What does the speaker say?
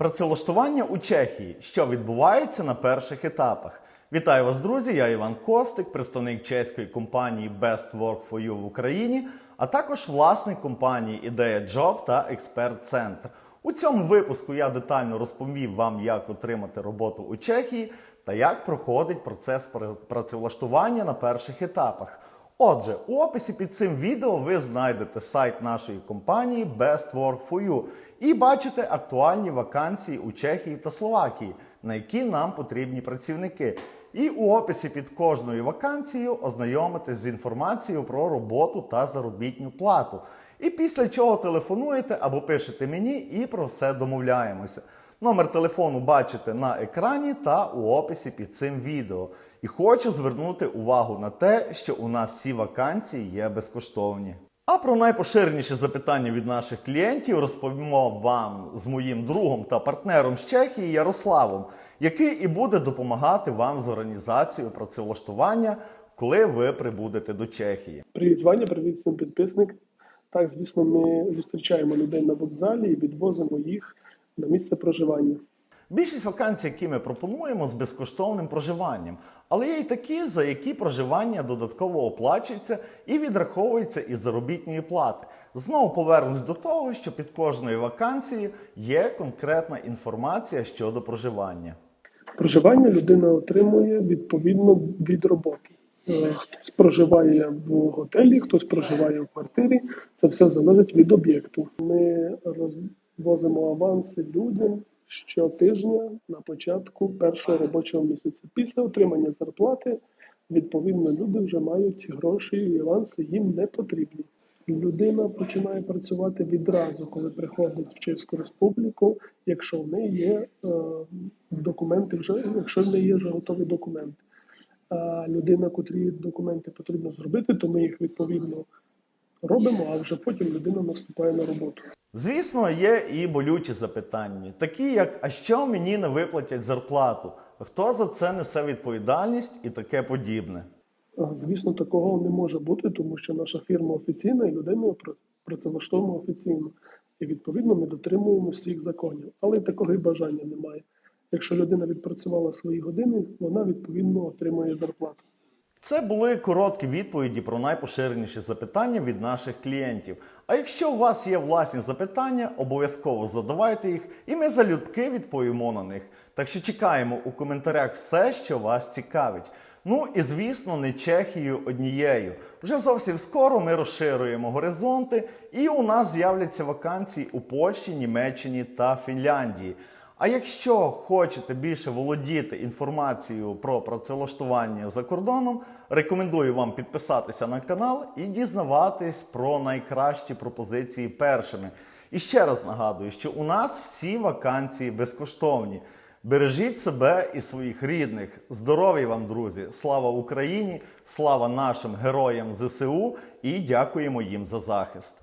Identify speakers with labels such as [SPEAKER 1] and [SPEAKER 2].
[SPEAKER 1] Працевлаштування у Чехії, що відбувається на перших етапах. Вітаю вас, друзі! Я Іван Костик, представник чеської компанії Best Work for You в Україні, а також власник компанії Ідея Job та Експерт Центр. У цьому випуску я детально розповів вам, як отримати роботу у Чехії та як проходить процес працевлаштування на перших етапах. Отже, у описі під цим відео ви знайдете сайт нашої компанії Best Work for You і бачите актуальні вакансії у Чехії та Словакії, на які нам потрібні працівники. І у описі під кожною вакансією ознайомитесь з інформацією про роботу та заробітну плату. І після чого телефонуєте або пишете мені і про все домовляємося. Номер телефону бачите на екрані та у описі під цим відео. І хочу звернути увагу на те, що у нас всі вакансії є безкоштовні. А про найпоширеніші запитання від наших клієнтів розповімо вам з моїм другом та партнером з Чехії Ярославом, який і буде допомагати вам з організацією працевлаштування, коли ви прибудете до Чехії.
[SPEAKER 2] Привіт, Ваня, привіт всім підписник. Так, звісно, ми зустрічаємо людей на вокзалі і відвозимо їх на місце проживання.
[SPEAKER 1] Більшість вакансій, які ми пропонуємо, з безкоштовним проживанням, але є й такі, за які проживання додатково оплачується і відраховується із заробітної плати. Знову повернусь до того, що під кожною вакансією є конкретна інформація щодо проживання.
[SPEAKER 2] Проживання людина отримує відповідно від роботи. Е, Хтось проживає в готелі, хтось проживає в квартирі. Це все залежить від об'єкту. Ми розвозимо аванси людям щотижня на початку першого робочого місяця. Після отримання зарплати, відповідно, люди вже мають гроші і аванси їм не потрібні. Людина починає працювати відразу, коли приходить в Чеську Республіку, якщо в неї є е, документи, вже якщо в неї є вже готові документи. А людина, котрі документи потрібно зробити, то ми їх відповідно робимо, а вже потім людина наступає на роботу.
[SPEAKER 1] Звісно, є і болючі запитання, такі як а що мені не виплатять зарплату? Хто за це несе відповідальність і таке подібне?
[SPEAKER 2] Звісно, такого не може бути, тому що наша фірма офіційна і людиною пра- працевлаштовуємо офіційно. І відповідно ми дотримуємо всіх законів. Але й такого і бажання немає. Якщо людина відпрацювала свої години, вона відповідно отримує зарплату.
[SPEAKER 1] Це були короткі відповіді про найпоширеніші запитання від наших клієнтів. А якщо у вас є власні запитання, обов'язково задавайте їх, і ми залюбки відповімо на них. Так що чекаємо у коментарях все, що вас цікавить. Ну і звісно, не Чехією однією. Вже зовсім скоро ми розширюємо горизонти, і у нас з'являться вакансії у Польщі, Німеччині та Фінляндії. А якщо хочете більше володіти інформацією про працевлаштування за кордоном, рекомендую вам підписатися на канал і дізнаватись про найкращі пропозиції першими. І ще раз нагадую, що у нас всі вакансії безкоштовні. Бережіть себе і своїх рідних. Здоров'я вам, друзі! Слава Україні! Слава нашим героям ЗСУ і дякуємо їм за захист!